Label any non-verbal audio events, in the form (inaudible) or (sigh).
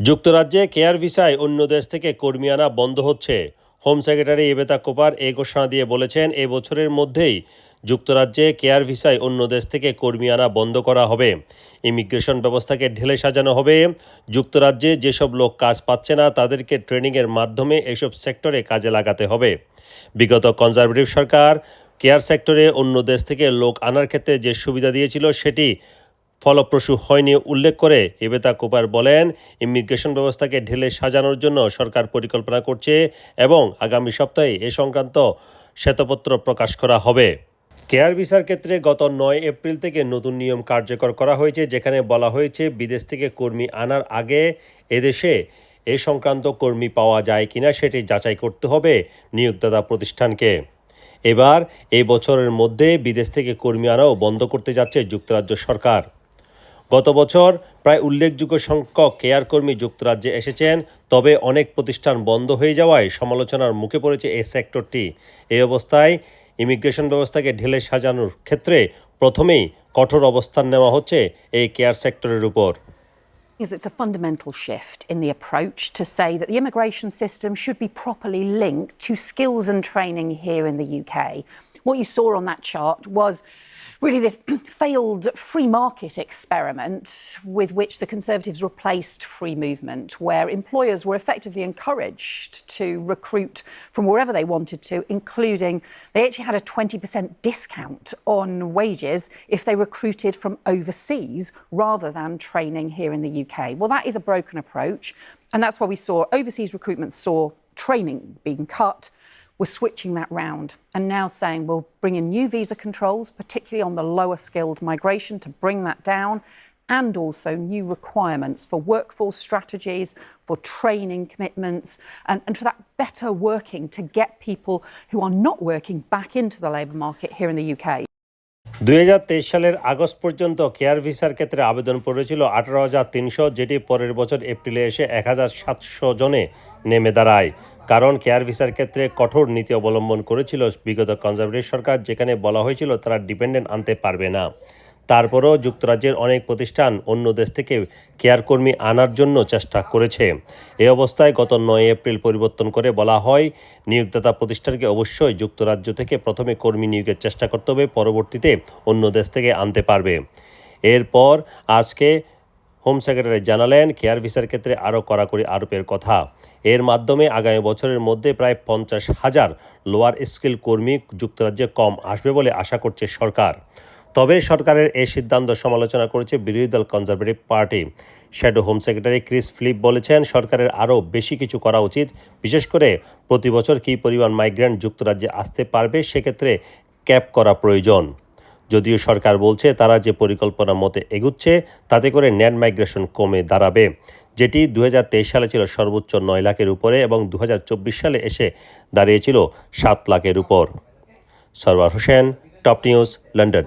যুক্তরাজ্যে কেয়ার ভিসায় অন্য দেশ থেকে কর্মী আনা বন্ধ হচ্ছে। হোম সেক্রেটারি এবেতা কোপার এই ঘোষণা দিয়ে বলেছেন, এ বছরের মধ্যেই যুক্তরাজ্যে কেয়ার ভিসায় অন্য দেশ থেকে কর্মী আনা বন্ধ করা হবে। ইমিগ্রেশন ব্যবস্থাকে ঢেলে সাজানো হবে। যুক্তরাজ্যে যেসব লোক কাজ পাচ্ছে না, তাদেরকে ট্রেনিংয়ের মাধ্যমে এসব সেক্টরে কাজে লাগাতে হবে। বিগত কনজারভেটিভ সরকার কেয়ার সেক্টরে অন্য দেশ থেকে লোক আনার ক্ষেত্রে যে সুবিধা দিয়েছিল, সেটি ফলপ্রসূ হয়নি উল্লেখ করে এবেতা কুপার বলেন, ইমিগ্রেশন ব্যবস্থাকে ঢেলে সাজানোর জন্য সরকার পরিকল্পনা করছে এবং আগামী সপ্তাহে এ সংক্রান্ত শ্বেতপত্র প্রকাশ করা হবে। কেয়ার ভিসার ক্ষেত্রে গত নয় এপ্রিল থেকে নতুন নিয়ম কার্যকর করা হয়েছে, যেখানে বলা হয়েছে বিদেশ থেকে কর্মী আনার আগে এদেশে এ সংক্রান্ত কর্মী পাওয়া যায় কিনা সেটি যাচাই করতে হবে নিয়োগদাতা প্রতিষ্ঠানকে। এবার এই বছরের মধ্যে বিদেশ থেকে কর্মী আনাও বন্ধ করতে যাচ্ছে যুক্তরাজ্য সরকার। গত বছর প্রায় উল্লেখযোগ্য সংখ্যক কেয়ার কর্মী যুক্তরাজ্যে এসেছেন, তবে অনেক প্রতিষ্ঠান বন্ধ হয়ে যাওয়ায় সমালোচনার মুখে পড়েছে এই সেক্টরটি এই অবস্থায় ইমিগ্রেশন ব্যবস্থাকে ঢেলে সাজানোর ক্ষেত্রে প্রথমেই কঠোর অবস্থান নেওয়া হচ্ছে এই কেয়ার সেক্টরের উপর is it's a fundamental shift in the approach to say that the immigration system should be properly linked to skills and training here in the UK. What you saw on that chart was really this (clears throat) failed free market experiment with which the Conservatives replaced free movement, where employers were effectively encouraged to recruit from wherever they wanted to, including they actually had a 20% discount on wages if they recruited from overseas rather than training here in the UK. Well, that is a broken approach, and that's why we saw overseas recruitment saw training being cut. We're switching that round and now saying we'll bring in new visa controls, particularly on the lower skilled migration, to bring that down, and also new requirements for workforce strategies, for training commitments, and, and for that better working to get people who are not working back into the labour market here in the UK. দুই হাজার তেইশ সালের August পর্যন্ত care ভিসার ক্ষেত্রে আবেদন পড়েছিল আঠারো হাজার তিনশো, যেটি পরের বছর এপ্রিলে এসে এক হাজার সাতশো জনে নেমে দাঁড়ায়। কারণ কেয়ার ভিসার ক্ষেত্রে কঠোর নীতি অবলম্বন করেছিল বিগত কনজারভেটিভ সরকার, যেখানে বলা হয়েছিল তারা ডিপেন্ডেন্ট আনতে পারবে না। তারপরও যুক্তরাজ্যের অনেক প্রতিষ্ঠান অন্য দেশ থেকে কেয়ার কর্মী আনার জন্য চেষ্টা করেছে। এ অবস্থায় গত নয় এপ্রিল পরিবর্তন করে বলা হয়, নিয়োগদাতা প্রতিষ্ঠানকে অবশ্যই যুক্তরাজ্য থেকে প্রথমে কর্মী নিয়োগের চেষ্টা করতে হবে, পরবর্তীতে অন্য দেশ থেকে আনতে পারবে। এরপর আজকে হোম সেক্রেটারি জানালেন, কেয়ার ভিসার ক্ষেত্রে আরও কড়াকড়ি আরোপের কথা। এর মাধ্যমে আগামী বছরের মধ্যে প্রায় পঞ্চাশ হাজার লোয়ার স্কিল কর্মী যুক্তরাজ্যে কম আসবে বলে আশা করছে সরকার। তবে সরকারের এই সিদ্ধান্ত সমালোচনা করেছে বিরোধী দল Conservative party. Shadow home secretary Chris Philp বলেছেন, সরকারের আরও বেশি কিছু করা উচিত। বিশেষ করে প্রতি বছর কী পরিমাণ মাইগ্রেন্ট যুক্তরাজ্যে আসতে পারবে, সেক্ষেত্রে ক্যাপ করা প্রয়োজন। যদিও সরকার বলছে, তারা যে পরিকল্পনা মতে এগুচ্ছে, তাতে করে নেট মাইগ্রেশন কমে দাঁড়াবে। যেটি দু হাজার তেইশ সালে ছিল সর্বোচ্চ নয় লাখের উপরে এবং দু হাজার চব্বিশ সালে এসে দাঁড়িয়েছিল সাত লাখের উপর। Sarwar Hossain top news London